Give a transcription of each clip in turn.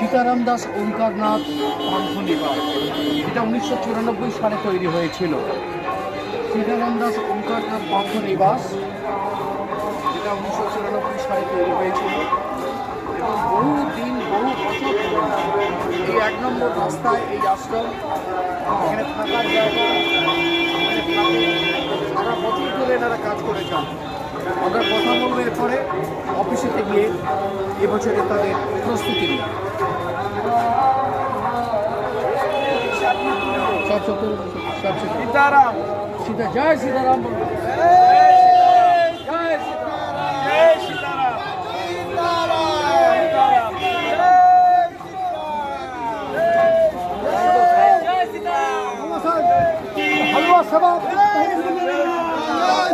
সীতারাম দাস ওঙ্কারনাথ নিবাস এটা উনিশশো চুরানব্বই সালে তৈরি হয়েছিল। সীতারাম দাস ওঙ্কারনাথ নিবাস যেটা উনিশশো চুরানব্বই সালে তৈরি হয়েছিল। এবং বহু দিন, বহু বছর এই এক নম্বর রাস্তায় এই আশ্রম, এখানে থাকার জায়গা সারা বছর ধরে এনারা কাজ করে যান। আমরা কথা বলব এরপরে অফিসেতে গিয়ে এবছরে তাদের প্রস্তুতি নিয়ে। সীতারাম। সীতা জয় সীতারাম বলুন। জয় জয় সীতারাম।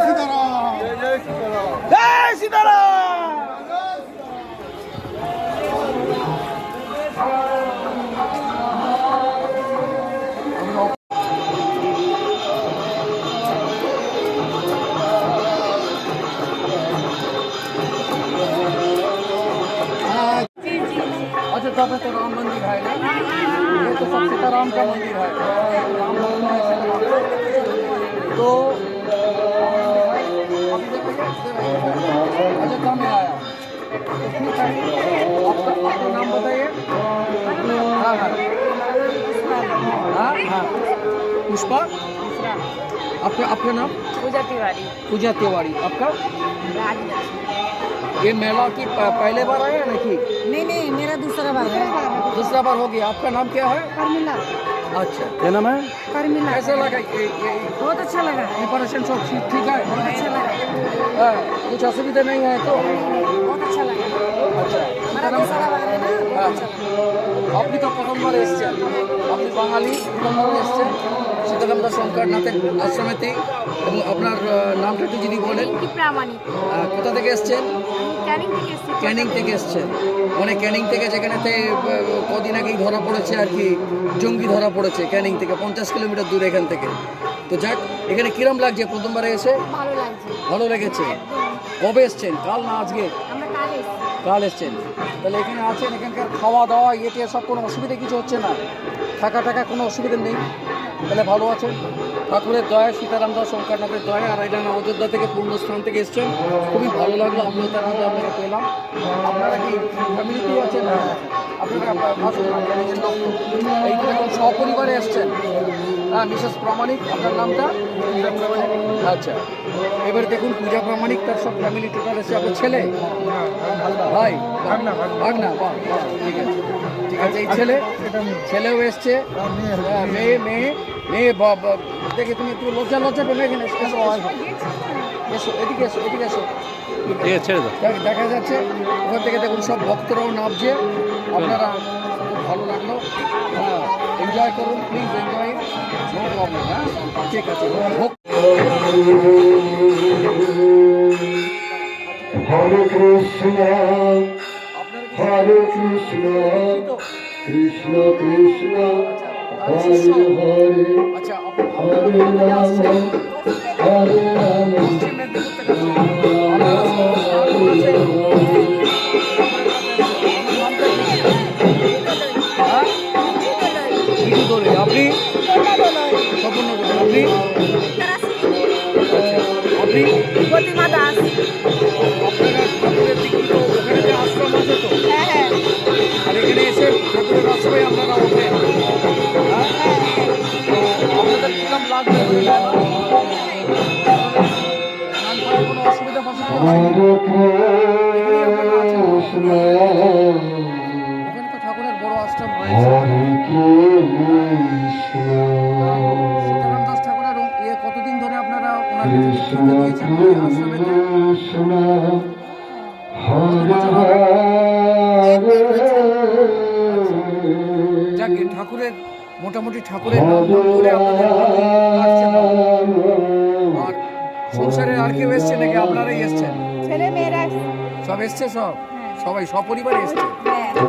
সীতারাম। জয় সীতারাম। पे तो राम मंदिर है ये तो सब सीताराम का मंदिर है। राम तो अयोध्या में आया आपका नाम बताइए हाँ हाँ पुष्पा आपका आपका नाम? पूजा तिवारी। पूजा तिवारी आपका? ये मेला की प- पहले बार आया ना कि नहीं नहीं मेरा दूसरा बार है दूसरा बार हो गया आपका नाम क्या है कर्मिला अच्छा क्या नाम है कर्मिला कैसा लगा ये ये बहुत अच्छा लगा प्रिपरेशन सब ठीक ठीक है बहुत अच्छा लगा हाँ, कुछ असुविधा नहीं है तो बहुत अच्छा लगा अच्छा मेरा दूसरा बार है ना बहुत अच्छा लगा আপনি তো প্রথমবার এসছেন আপনি বাঙালি প্রথমবার এসছেন দাস শঙ্করনাথের আশ্রমেতেই এবং আপনার নামটা একটু যদি বলেন কোথা থেকে এসছেন? ক্যানিং থেকে এসছেন। মানে ক্যানিং থেকে যেখানেতে কদিন আগেই ধরা পড়েছে আর কি জঙ্গি ধরা পড়েছে ক্যানিং থেকে পঞ্চাশ কিলোমিটার দূর এখান থেকে। তো যাক এখানে কিরম লাগছে প্রথমবারে এসে? ভালো লেগেছে। কবে এসছেন? কাল না আজকে? কাল এসছেন। তাহলে এখানে আছেন এখানকার খাওয়া দাওয়া ইয়েতে সব কোনো অসুবিধা কিছু হচ্ছে না? থাকা টাকা কোনো অসুবিধা নেই? তাহলে ভালো আছেন? ঠাকুরের দয়া, সীতারাম দাস, শঙ্করনাথের দয়া আর এটা অযোধ্যা থেকে পূর্ণস্থান থেকে এসছেন। খুবই ভালো লাগল আমরা তার মধ্যে আপনাকে পেলাম। আপনারা কি ফ্যামিলিতেই আছেন? আপনারা আসুন ক্যানিংয়ের লোক সপরিবারে এসছেন। হ্যাঁ মিসেস প্রামাণিক আপনার নামটা? আচ্ছা। এবারে দেখুন পূজা প্রামাণিক তার সব ফ্যামিলি টোটাল এসে আপনার ছেলে? ভাই? ভাগনা বাহ ঠিক আছে। ঠিক আছে এই ছেলে? ছেলেও এসছে। হ্যাঁ, মেয়ে মেয়ে মেয়ে দেখে তুমি একটু লজ্জা লজ্জা পেলে এখানে? এসো, এসো এদিকে এসো এদিকে এসো। আছে দেখা যাচ্ছে। ওখান থেকে দেখুন সব ভক্তরাও নামছে। আপনারা খুব ভালো লাগল। হ্যাঁ এনজয় করুন প্লিজ এনজয় নো প্রবলেম হ্যাঁ? ঠিক আছে হরে কৃষ্ণ হরে কৃষ্ণ কৃষ্ণ কৃষ্ণ হরে হরে আচ্ছা হরে রাম হরে রাম। পশ্চিম মেদিনীপুর আপনি? স্বপন দোলে। আপনি? আপনি? প্রতিমা দাস। আপনারা ঠাকুরের দীক্ষিত ওখানে যে আশ্রম আছে তো? হ্যাঁ হ্যাঁ। আর এখানে এসে ঠাকুরের আশ্রমে আপনারা ওঠেন হ্যাঁ? আপনাদের কিরম লাগবে? কোনো অসুবিধা ফসুবিধা যাকে ঠাকুরের মোটামুটি ঠাকুরের সংসারের আর কেউ এসছে নাকি? আপনারাই এসছেন? সব এসছে সব? সবাই সপরিবারে এসছে?